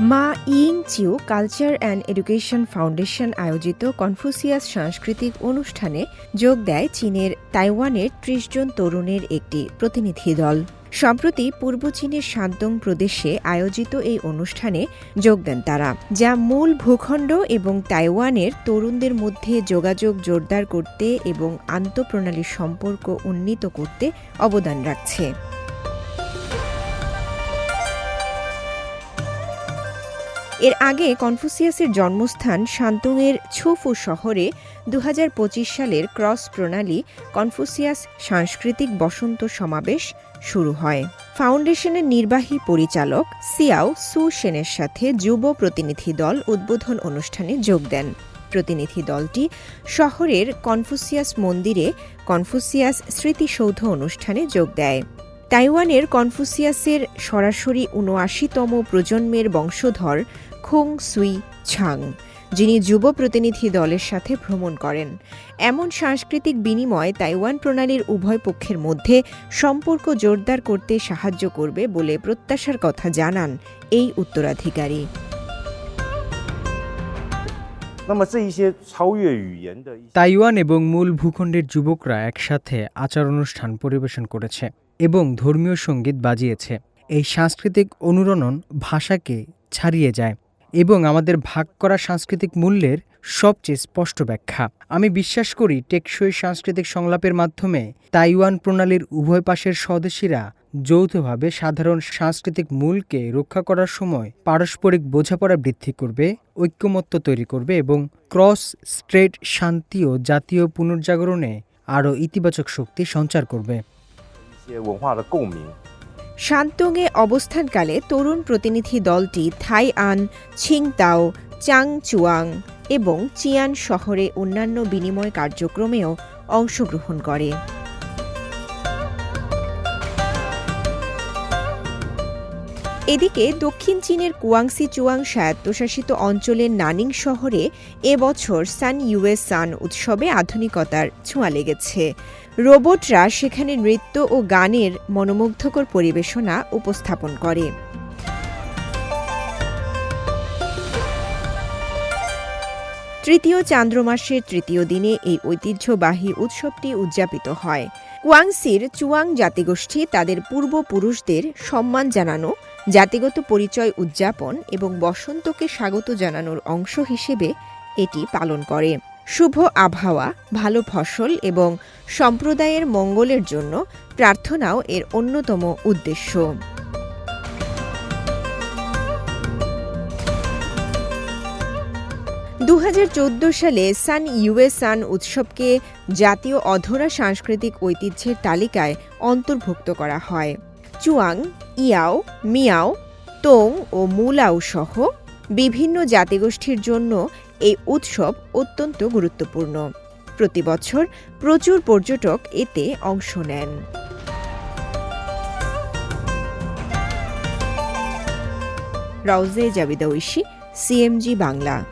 Ma Ying Chiu culture and education foundation আয়োজিত Confucius সাংস্কৃতিক অনুষ্ঠানে যোগ দেয় চীনের তাইওয়ানের ত্রিশ জন তরুণের একটি প্রতিনিধি দল। সম্প্রতি পূর্ব চীনের শান্তং প্রদেশে আয়োজিত এই অনুষ্ঠানে যোগ দেন তারা, যা মূল ভূখণ্ড এবং তাইওয়ানের তরুণদের মধ্যে যোগাযোগ জোরদার করতে এবং আন্তঃপ্রণালী সম্পর্ক উন্নীত করতে অবদান রাখছে। এর আগে কনফুসিয়াসের জন্মস্থান শান্তুংয়ের ছুফু শহরে দু হাজার পঁচিশ সালের ক্রস প্রণালী কনফুসিয়াস সাংস্কৃতিক বসন্ত সমাবেশ শুরু হয়। ফাউন্ডেশনের নির্বাহী পরিচালক সিয়াও সু সেনের সাথে যুব প্রতিনিধি দল উদ্বোধন অনুষ্ঠানে যোগ দেন। প্রতিনিধি দলটি শহরের কনফুসিয়াস মন্দিরে কনফুসিয়াস স্মৃতিসৌধ অনুষ্ঠানে যোগ দেয়। তাইওয়ানের কনফুসিয়াসের সরাসরি উনআশিতম প্রজন্মের বংশধর খোং সুই ছাং, যিনি যুব প্রতিনিধি দলের সাথে ভ্রমণ করেন। এমন সাংস্কৃতিক বিনিময় তাইওয়ান প্রণালীর উভয় পক্ষের মধ্যে সম্পর্ক জোরদার করতে সাহায্য করবে বলে প্রত্যাশার কথা জানান এই উত্তরাধিকারী। তাইওয়ান এবং মূল ভূখণ্ডের যুবকরা একসাথে আচার অনুষ্ঠান পরিবেশন করেছে। এবং ধর্মীয় সংগীত বাজিয়েছে। এই সাংস্কৃতিক অনুরণন ভাষাকে ছাড়িয়ে যায় এবং আমাদের ভাগ করা সাংস্কৃতিক মূল্যের সবচেয়ে স্পষ্ট ব্যাখ্যা। আমি বিশ্বাস করি টেকসই সাংস্কৃতিক সংলাপের মাধ্যমে তাইওয়ান প্রণালীর উভয় পাশের স্বদেশীরা যৌথভাবে সাধারণ সাংস্কৃতিক মূলকে রক্ষা করার সময় পারস্পরিক বোঝাপড়া বৃদ্ধি করবে, ঐক্যমত্য তৈরি করবে এবং ক্রস স্ট্রেট শান্তি ও জাতীয় পুনর্জাগরণে আরও ইতিবাচক শক্তি সঞ্চার করবে। শান্তংয়ে অবস্থানকালে তরুণ প্রতিনিধি দলটি থাই আন ছিংতাও চাং চুয়াং এবং চিয়ান শহরে অন্যান্য বিনিময় কার্যক্রমেও অংশগ্রহণ করে। এদিকে দক্ষিণ চীনের কুয়াংসি চুয়াং স্বায়ত্তশাসিত অঞ্চলের নানিং শহরে এবছর সান ইউএস সান উৎসবে আধুনিকতার ছোঁয়া লেগেছে। রোবটরা সেখানে নৃত্য ও গানের মনোমুগ্ধকর পরিবেশনা উপস্থাপন করে। তৃতীয় চান্দ্রমাসের তৃতীয় দিনে এই ঐতিহ্যবাহী উৎসবটি উদযাপিত হয়। কুয়াংসির চুয়াং জাতিগোষ্ঠী তাদের পূর্বপুরুষদের সম্মান জানানো জাতিগত পরিচয় উদযাপন এবং বসন্তকে স্বাগত জানানোর অংশ হিসেবে এটি পালন করে। শুভ আবহাওয়া, ভালো ফসল এবং সম্প্রদায়ের মঙ্গলের জন্য প্রার্থনাও এর অন্যতম উদ্দেশ্য। দু হাজার চোদ্দ সালে সান ইউএ সান উৎসবকে জাতীয় অধরা সাংস্কৃতিক ঐতিহ্যের তালিকায় অন্তর্ভুক্ত করা হয়। চুয়াং ইয়াও, মিয়াও, তোং ও মুলাও সহ বিভিন্ন জাতিগোষ্ঠীর জন্য এই উৎসব অত্যন্ত গুরুত্বপূর্ণ। প্রতি বছর প্রচুর পর্যটক এতে অংশ নেন। রাউজে জাবিদা ঐশী, সিএমজি বাংলা।